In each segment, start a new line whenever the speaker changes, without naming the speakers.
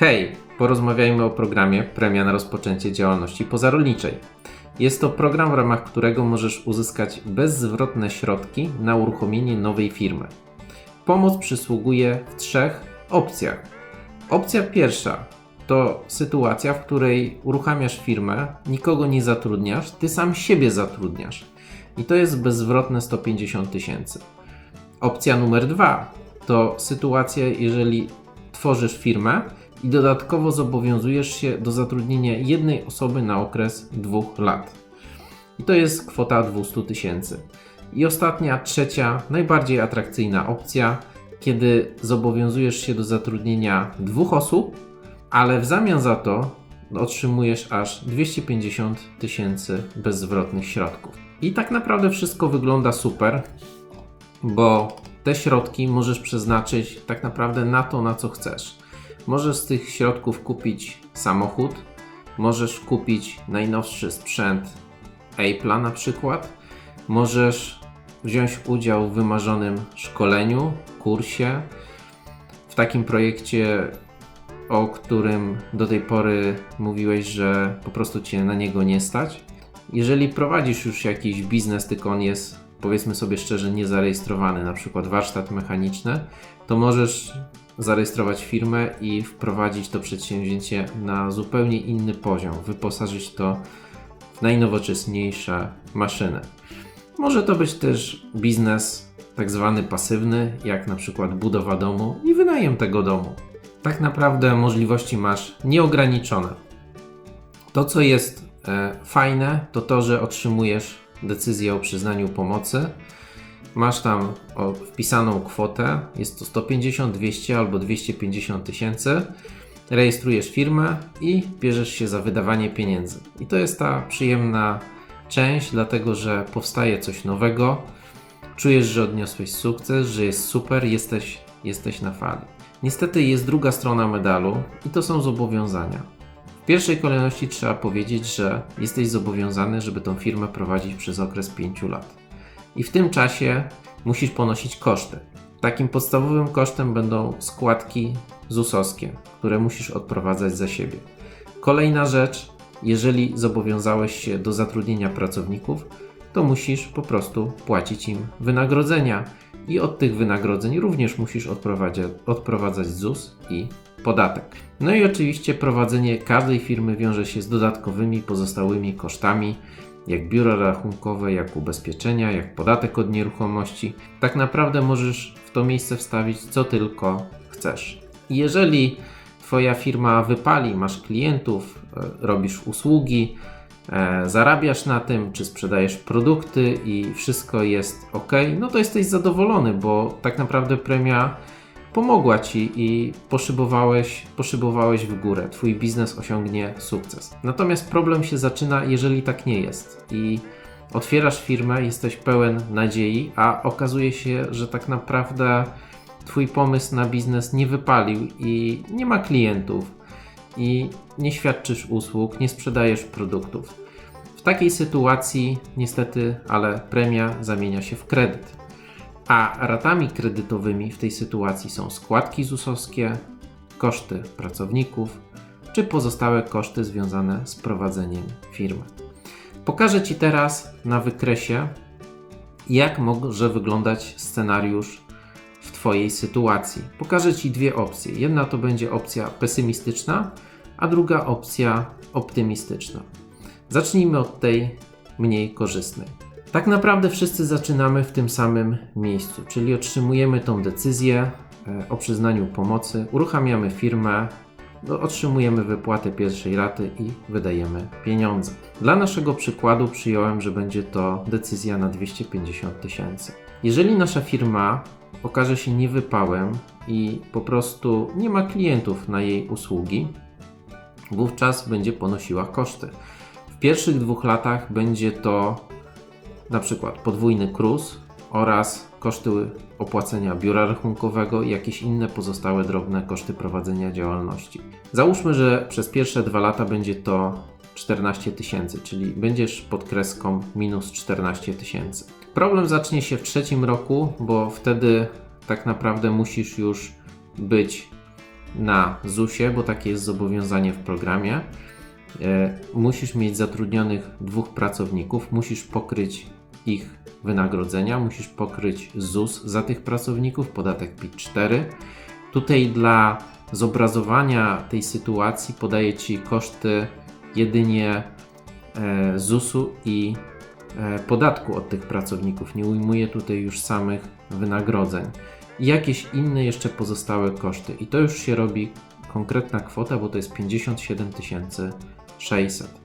Hej, porozmawiajmy o programie Premia na rozpoczęcie działalności pozarolniczej. Jest to program, w ramach którego możesz uzyskać bezzwrotne środki na uruchomienie nowej firmy. Pomoc przysługuje w trzech opcjach. Opcja pierwsza to sytuacja, w której uruchamiasz firmę, nikogo nie zatrudniasz, ty sam siebie zatrudniasz. I to jest bezzwrotne 150 tysięcy. Opcja numer dwa to sytuacja, jeżeli tworzysz firmę i dodatkowo zobowiązujesz się do zatrudnienia jednej osoby na okres dwóch lat. I to jest kwota 200 tysięcy. I ostatnia, trzecia, najbardziej atrakcyjna opcja, kiedy zobowiązujesz się do zatrudnienia dwóch osób, ale w zamian za to otrzymujesz aż 250 tysięcy bezzwrotnych środków. I tak naprawdę wszystko wygląda super, bo te środki możesz przeznaczyć tak naprawdę na to, na co chcesz. Możesz z tych środków kupić samochód, możesz kupić najnowszy sprzęt Apple'a na przykład, możesz wziąć udział w wymarzonym szkoleniu, kursie, w takim projekcie, o którym do tej pory mówiłeś, że po prostu cię na niego nie stać. Jeżeli prowadzisz już jakiś biznes, tylko on jest powiedzmy sobie szczerze niezarejestrowany, na przykład warsztat mechaniczny, to możesz zarejestrować firmę i wprowadzić to przedsięwzięcie na zupełnie inny poziom, wyposażyć to w najnowocześniejsze maszyny. Może to być też biznes tak zwany pasywny, jak na przykład budowa domu i wynajem tego domu. Tak naprawdę możliwości masz nieograniczone. To, co jest e, fajne, to to, że otrzymujesz decyzję o przyznaniu pomocy. Masz tam wpisaną kwotę, jest to 150, 200 albo 250 tysięcy. Rejestrujesz firmę i bierzesz się za wydawanie pieniędzy. I to jest ta przyjemna część, dlatego że powstaje coś nowego. Czujesz, że odniosłeś sukces, że jest super, jesteś, jesteś na fali. Niestety jest druga strona medalu i to są zobowiązania. W pierwszej kolejności trzeba powiedzieć, że jesteś zobowiązany, żeby tą firmę prowadzić przez okres 5 lat. I w tym czasie musisz ponosić koszty. Takim podstawowym kosztem będą składki ZUS-owskie, które musisz odprowadzać za siebie. Kolejna rzecz, jeżeli zobowiązałeś się do zatrudnienia pracowników, to musisz po prostu płacić im wynagrodzenia i od tych wynagrodzeń również musisz odprowadzać, ZUS i podatek. No i oczywiście prowadzenie każdej firmy wiąże się z dodatkowymi pozostałymi kosztami, jak biuro rachunkowe, jak ubezpieczenia, jak podatek od nieruchomości. Tak naprawdę możesz w to miejsce wstawić co tylko chcesz. Jeżeli Twoja firma wypali, masz klientów, e, robisz usługi, e, zarabiasz na tym, czy sprzedajesz produkty i wszystko jest ok, no to jesteś zadowolony, bo tak naprawdę premia pomogła ci i poszybowałeś, poszybowałeś w górę. Twój biznes osiągnie sukces. Natomiast problem się zaczyna, jeżeli tak nie jest. I otwierasz firmę, jesteś pełen nadziei, a okazuje się, że tak naprawdę Twój pomysł na biznes nie wypalił i nie ma klientów, i nie świadczysz usług, nie sprzedajesz produktów. W takiej sytuacji, niestety, ale premia zamienia się w kredyt a ratami kredytowymi w tej sytuacji są składki ZUS-owskie, koszty pracowników czy pozostałe koszty związane z prowadzeniem firmy. Pokażę Ci teraz na wykresie, jak może wyglądać scenariusz w Twojej sytuacji. Pokażę Ci dwie opcje. Jedna to będzie opcja pesymistyczna, a druga opcja optymistyczna. Zacznijmy od tej mniej korzystnej. Tak naprawdę wszyscy zaczynamy w tym samym miejscu, czyli otrzymujemy tą decyzję e, o przyznaniu pomocy, uruchamiamy firmę, no, otrzymujemy wypłatę pierwszej raty i wydajemy pieniądze. Dla naszego przykładu przyjąłem, że będzie to decyzja na 250 tysięcy. Jeżeli nasza firma okaże się niewypałem i po prostu nie ma klientów na jej usługi, wówczas będzie ponosiła koszty. W pierwszych dwóch latach będzie to na przykład podwójny KRUS oraz koszty opłacenia biura rachunkowego i jakieś inne pozostałe drobne koszty prowadzenia działalności. Załóżmy, że przez pierwsze dwa lata będzie to 14 tysięcy, czyli będziesz pod kreską minus 14 tysięcy. Problem zacznie się w trzecim roku, bo wtedy tak naprawdę musisz już być na ZUS-ie, bo takie jest zobowiązanie w programie. E, musisz mieć zatrudnionych dwóch pracowników, musisz pokryć ich wynagrodzenia, musisz pokryć ZUS za tych pracowników, podatek PIT-4. Tutaj dla zobrazowania tej sytuacji podaję Ci koszty jedynie e, ZUS-u i e, podatku od tych pracowników. Nie ujmuję tutaj już samych wynagrodzeń. I jakieś inne jeszcze pozostałe koszty. I to już się robi konkretna kwota, bo to jest 57 600.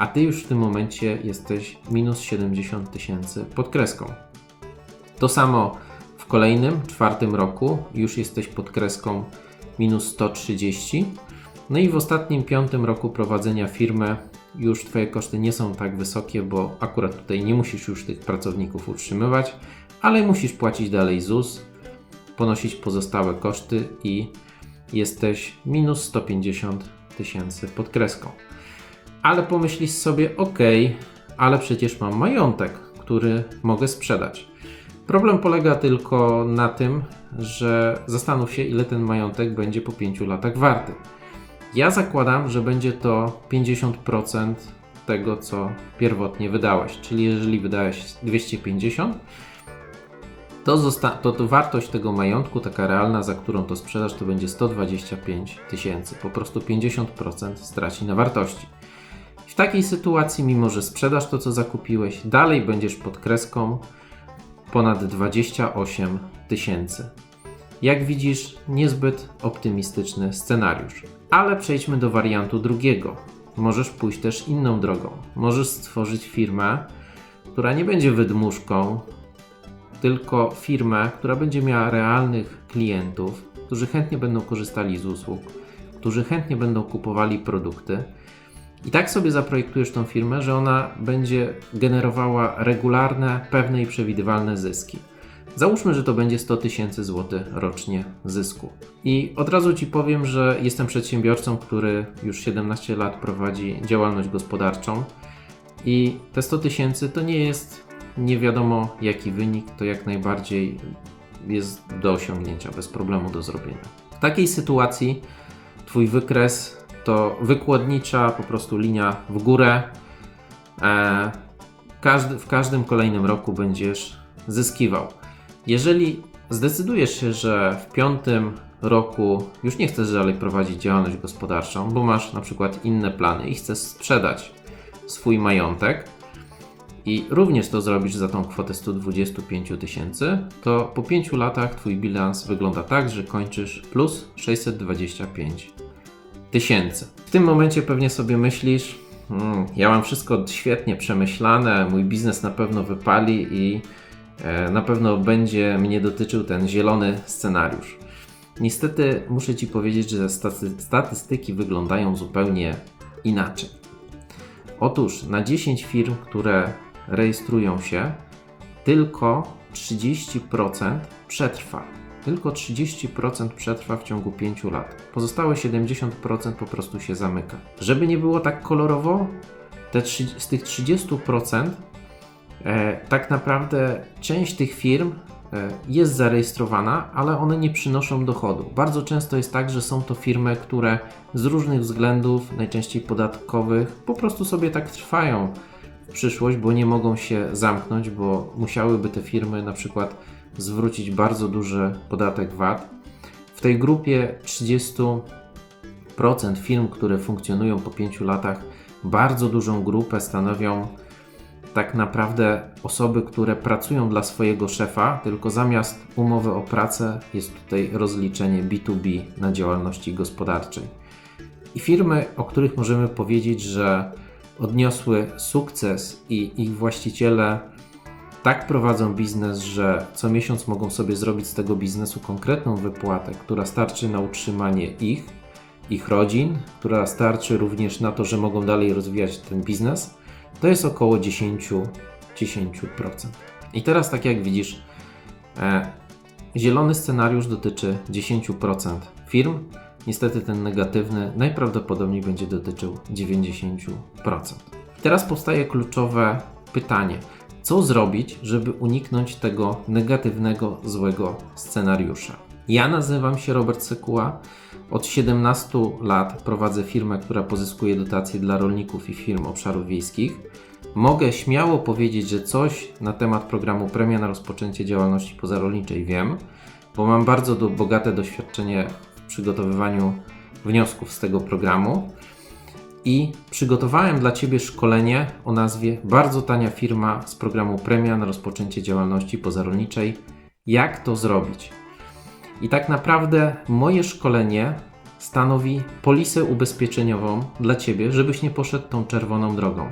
A Ty już w tym momencie jesteś minus 70 tysięcy pod kreską. To samo w kolejnym, czwartym roku już jesteś pod kreską minus 130. No i w ostatnim, piątym roku prowadzenia firmy już Twoje koszty nie są tak wysokie, bo akurat tutaj nie musisz już tych pracowników utrzymywać, ale musisz płacić dalej ZUS, ponosić pozostałe koszty i jesteś minus 150 tysięcy pod kreską. Ale pomyślisz sobie, ok, ale przecież mam majątek, który mogę sprzedać. Problem polega tylko na tym, że zastanów się, ile ten majątek będzie po 5 latach warty. Ja zakładam, że będzie to 50% tego, co pierwotnie wydałeś. Czyli jeżeli wydałeś 250, to, to, to wartość tego majątku, taka realna, za którą to sprzedasz, to będzie 125 tysięcy. Po prostu 50% straci na wartości. Takiej sytuacji, mimo że sprzedasz to, co zakupiłeś, dalej będziesz pod kreską ponad 28 tysięcy. Jak widzisz, niezbyt optymistyczny scenariusz. Ale przejdźmy do wariantu drugiego. Możesz pójść też inną drogą. Możesz stworzyć firmę, która nie będzie wydmuszką, tylko firmę, która będzie miała realnych klientów, którzy chętnie będą korzystali z usług, którzy chętnie będą kupowali produkty. I tak sobie zaprojektujesz tą firmę, że ona będzie generowała regularne, pewne i przewidywalne zyski. Załóżmy, że to będzie 100 tysięcy złotych rocznie zysku. I od razu Ci powiem, że jestem przedsiębiorcą, który już 17 lat prowadzi działalność gospodarczą i te 100 tysięcy to nie jest nie wiadomo jaki wynik, to jak najbardziej jest do osiągnięcia, bez problemu do zrobienia. W takiej sytuacji Twój wykres to wykładnicza po prostu linia w górę. E, każdy, w każdym kolejnym roku będziesz zyskiwał. Jeżeli zdecydujesz się, że w piątym roku już nie chcesz dalej prowadzić działalność gospodarczą, bo masz na przykład inne plany i chcesz sprzedać swój majątek, i również to zrobisz za tą kwotę 125 tysięcy, to po 5 latach Twój bilans wygląda tak, że kończysz plus 625 tysięcy. W tym momencie pewnie sobie myślisz, hmm, ja mam wszystko świetnie przemyślane, mój biznes na pewno wypali i e, na pewno będzie mnie dotyczył ten zielony scenariusz. Niestety muszę Ci powiedzieć, że statystyki wyglądają zupełnie inaczej. Otóż na 10 firm, które rejestrują się, tylko 30% przetrwa. Tylko 30% przetrwa w ciągu 5 lat. Pozostałe 70% po prostu się zamyka. Żeby nie było tak kolorowo, te, z tych 30% e, tak naprawdę część tych firm e, jest zarejestrowana, ale one nie przynoszą dochodu. Bardzo często jest tak, że są to firmy, które z różnych względów, najczęściej podatkowych, po prostu sobie tak trwają przyszłość, bo nie mogą się zamknąć, bo musiałyby te firmy na przykład zwrócić bardzo duży podatek VAT. W tej grupie 30% firm, które funkcjonują po 5 latach, bardzo dużą grupę stanowią tak naprawdę osoby, które pracują dla swojego szefa, tylko zamiast umowy o pracę jest tutaj rozliczenie B2B na działalności gospodarczej. I firmy, o których możemy powiedzieć, że odniosły sukces i ich właściciele tak prowadzą biznes, że co miesiąc mogą sobie zrobić z tego biznesu konkretną wypłatę, która starczy na utrzymanie ich, ich rodzin, która starczy również na to, że mogą dalej rozwijać ten biznes, to jest około 10%. 10%. I teraz, tak jak widzisz, e, zielony scenariusz dotyczy 10% firm, Niestety ten negatywny najprawdopodobniej będzie dotyczył 90%. Teraz powstaje kluczowe pytanie: co zrobić, żeby uniknąć tego negatywnego, złego scenariusza? Ja nazywam się Robert Sekuła, Od 17 lat prowadzę firmę, która pozyskuje dotacje dla rolników i firm obszarów wiejskich. Mogę śmiało powiedzieć, że coś na temat programu Premia na rozpoczęcie działalności pozarolniczej wiem, bo mam bardzo do, bogate doświadczenie w przygotowywaniu wniosków z tego programu i przygotowałem dla Ciebie szkolenie o nazwie Bardzo tania firma z programu Premia na rozpoczęcie działalności pozarolniczej. Jak to zrobić? I tak naprawdę moje szkolenie stanowi polisę ubezpieczeniową dla Ciebie, żebyś nie poszedł tą czerwoną drogą,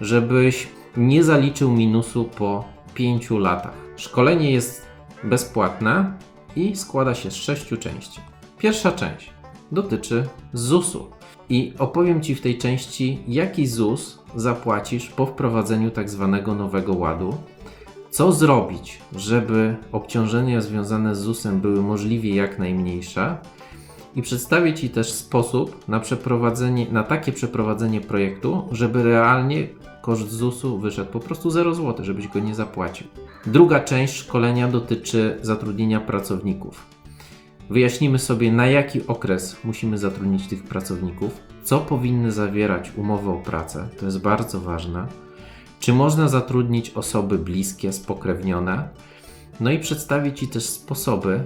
żebyś nie zaliczył minusu po 5 latach. Szkolenie jest bezpłatne i składa się z sześciu części. Pierwsza część dotyczy ZUS-u i opowiem Ci w tej części, jaki ZUS zapłacisz po wprowadzeniu tak zwanego nowego ładu, co zrobić, żeby obciążenia związane z ZUS-em były możliwie jak najmniejsze i przedstawię Ci też sposób na, przeprowadzenie, na takie przeprowadzenie projektu, żeby realnie koszt ZUS-u wyszedł po prostu 0 zł, żebyś go nie zapłacił. Druga część szkolenia dotyczy zatrudnienia pracowników. Wyjaśnimy sobie, na jaki okres musimy zatrudnić tych pracowników, co powinny zawierać umowy o pracę, to jest bardzo ważne, czy można zatrudnić osoby bliskie, spokrewnione, no i przedstawić Ci też sposoby,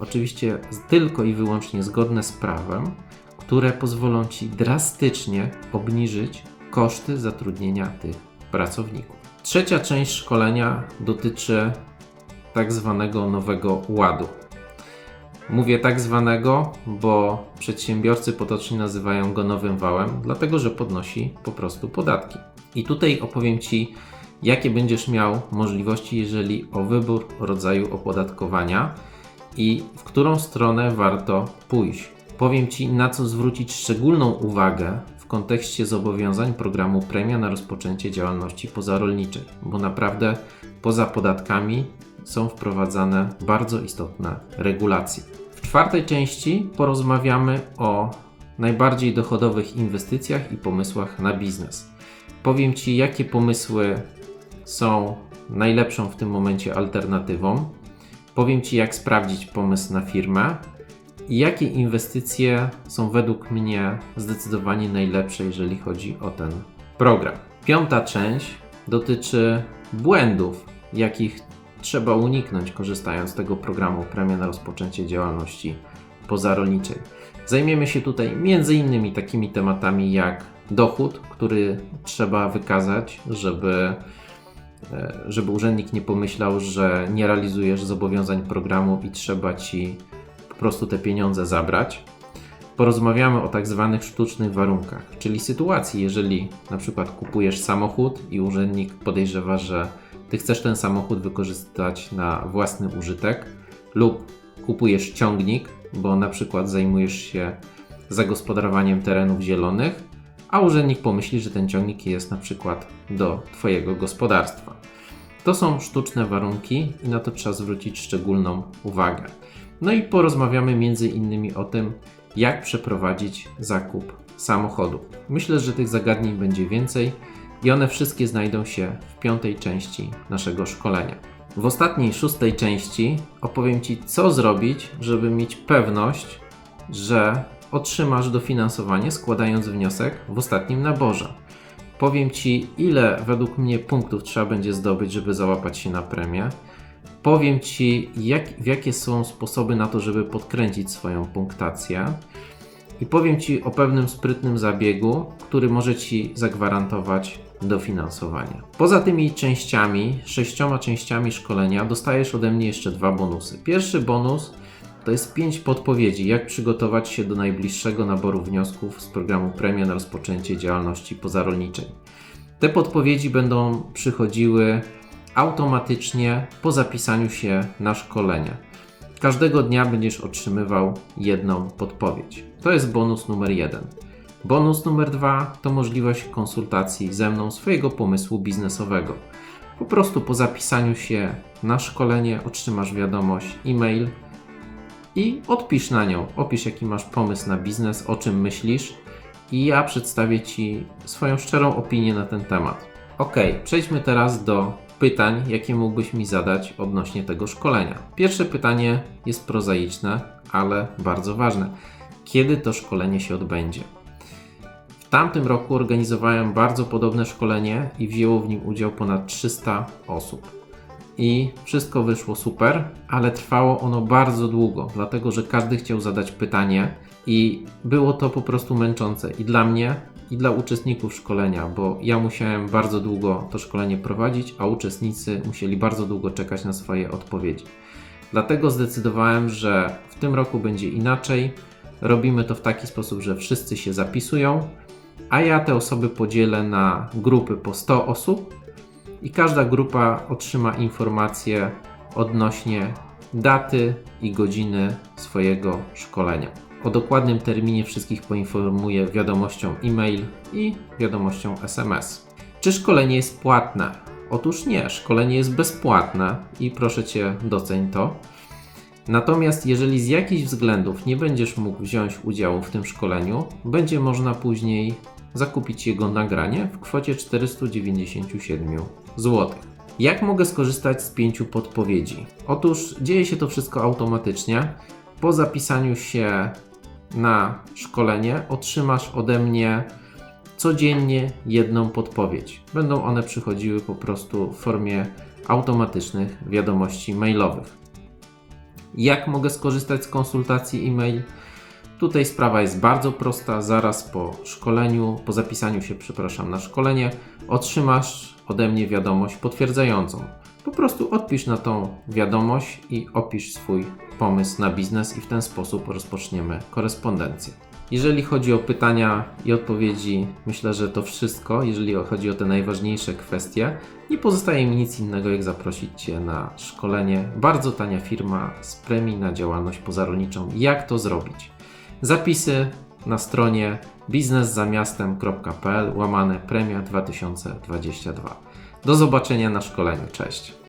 oczywiście tylko i wyłącznie zgodne z prawem, które pozwolą Ci drastycznie obniżyć koszty zatrudnienia tych pracowników. Trzecia część szkolenia dotyczy tak zwanego nowego ładu. Mówię tak zwanego, bo przedsiębiorcy potocznie nazywają go nowym wałem, dlatego że podnosi po prostu podatki. I tutaj opowiem Ci, jakie będziesz miał możliwości, jeżeli o wybór rodzaju opodatkowania i w którą stronę warto pójść. Powiem Ci, na co zwrócić szczególną uwagę w kontekście zobowiązań programu Premia na rozpoczęcie działalności pozarolniczej, bo naprawdę poza podatkami są wprowadzane bardzo istotne regulacje. Czwartej części porozmawiamy o najbardziej dochodowych inwestycjach i pomysłach na biznes. Powiem Ci, jakie pomysły są najlepszą w tym momencie alternatywą. Powiem Ci, jak sprawdzić pomysł na firmę i jakie inwestycje są według mnie zdecydowanie najlepsze, jeżeli chodzi o ten program. Piąta część dotyczy błędów, jakich trzeba uniknąć, korzystając z tego programu Premia na rozpoczęcie działalności pozarolniczej. Zajmiemy się tutaj m.in. takimi tematami jak dochód, który trzeba wykazać, żeby, e, żeby urzędnik nie pomyślał, że nie realizujesz zobowiązań programu i trzeba ci po prostu te pieniądze zabrać. Porozmawiamy o tak zwanych sztucznych warunkach, czyli sytuacji, jeżeli na przykład kupujesz samochód i urzędnik podejrzewa, że ty chcesz ten samochód wykorzystać na własny użytek lub kupujesz ciągnik, bo na przykład zajmujesz się zagospodarowaniem terenów zielonych, a urzędnik pomyśli, że ten ciągnik jest na przykład do Twojego gospodarstwa. To są sztuczne warunki i na to trzeba zwrócić szczególną uwagę. No i porozmawiamy między innymi o tym, jak przeprowadzić zakup samochodu. Myślę, że tych zagadnień będzie więcej i one wszystkie znajdą się w piątej części naszego szkolenia. W ostatniej, szóstej części opowiem Ci, co zrobić, żeby mieć pewność, że otrzymasz dofinansowanie składając wniosek w ostatnim naborze. Powiem Ci, ile według mnie punktów trzeba będzie zdobyć, żeby załapać się na premię. Powiem Ci, jak, jakie są sposoby na to, żeby podkręcić swoją punktację. I powiem Ci o pewnym sprytnym zabiegu, który może Ci zagwarantować dofinansowanie. Poza tymi częściami, sześcioma częściami szkolenia, dostajesz ode mnie jeszcze dwa bonusy. Pierwszy bonus to jest pięć podpowiedzi, jak przygotować się do najbliższego naboru wniosków z programu Premia na rozpoczęcie działalności pozarolniczej. Te podpowiedzi będą przychodziły automatycznie po zapisaniu się na szkolenie. Każdego dnia będziesz otrzymywał jedną podpowiedź. To jest bonus numer jeden. Bonus numer dwa to możliwość konsultacji ze mną swojego pomysłu biznesowego. Po prostu po zapisaniu się na szkolenie otrzymasz wiadomość e-mail i odpisz na nią. Opisz jaki masz pomysł na biznes, o czym myślisz i ja przedstawię Ci swoją szczerą opinię na ten temat. Ok, przejdźmy teraz do pytań, jakie mógłbyś mi zadać odnośnie tego szkolenia. Pierwsze pytanie jest prozaiczne, ale bardzo ważne. kiedy to szkolenie się odbędzie. Tamtym roku organizowałem bardzo podobne szkolenie i wzięło w nim udział ponad 300 osób. I wszystko wyszło super, ale trwało ono bardzo długo, dlatego że każdy chciał zadać pytanie i było to po prostu męczące i dla mnie, i dla uczestników szkolenia, bo ja musiałem bardzo długo to szkolenie prowadzić, a uczestnicy musieli bardzo długo czekać na swoje odpowiedzi. Dlatego zdecydowałem, że w tym roku będzie inaczej. Robimy to w taki sposób, że wszyscy się zapisują, a ja te osoby podzielę na grupy po 100 osób i każda grupa otrzyma informacje odnośnie daty i godziny swojego szkolenia. O dokładnym terminie wszystkich poinformuję wiadomością e-mail i wiadomością SMS. Czy szkolenie jest płatne? Otóż nie, szkolenie jest bezpłatne i proszę Cię doceń to. Natomiast jeżeli z jakichś względów nie będziesz mógł wziąć udziału w tym szkoleniu, będzie można później zakupić jego nagranie w kwocie 497 zł. Jak mogę skorzystać z pięciu podpowiedzi? Otóż dzieje się to wszystko automatycznie. Po zapisaniu się na szkolenie otrzymasz ode mnie codziennie jedną podpowiedź. Będą one przychodziły po prostu w formie automatycznych wiadomości mailowych. Jak mogę skorzystać z konsultacji e-mail? Tutaj sprawa jest bardzo prosta. Zaraz po szkoleniu, po zapisaniu się, przepraszam, na szkolenie, otrzymasz ode mnie wiadomość potwierdzającą. Po prostu odpisz na tą wiadomość i opisz swój pomysł na biznes, i w ten sposób rozpoczniemy korespondencję. Jeżeli chodzi o pytania i odpowiedzi, myślę, że to wszystko. Jeżeli chodzi o te najważniejsze kwestie, nie pozostaje mi nic innego, jak zaprosić Cię na szkolenie. Bardzo tania firma z premii na działalność pozarolniczą. Jak to zrobić? Zapisy na stronie biznesszamiastem.pl łamane premia 2022. Do zobaczenia na szkoleniu. Cześć.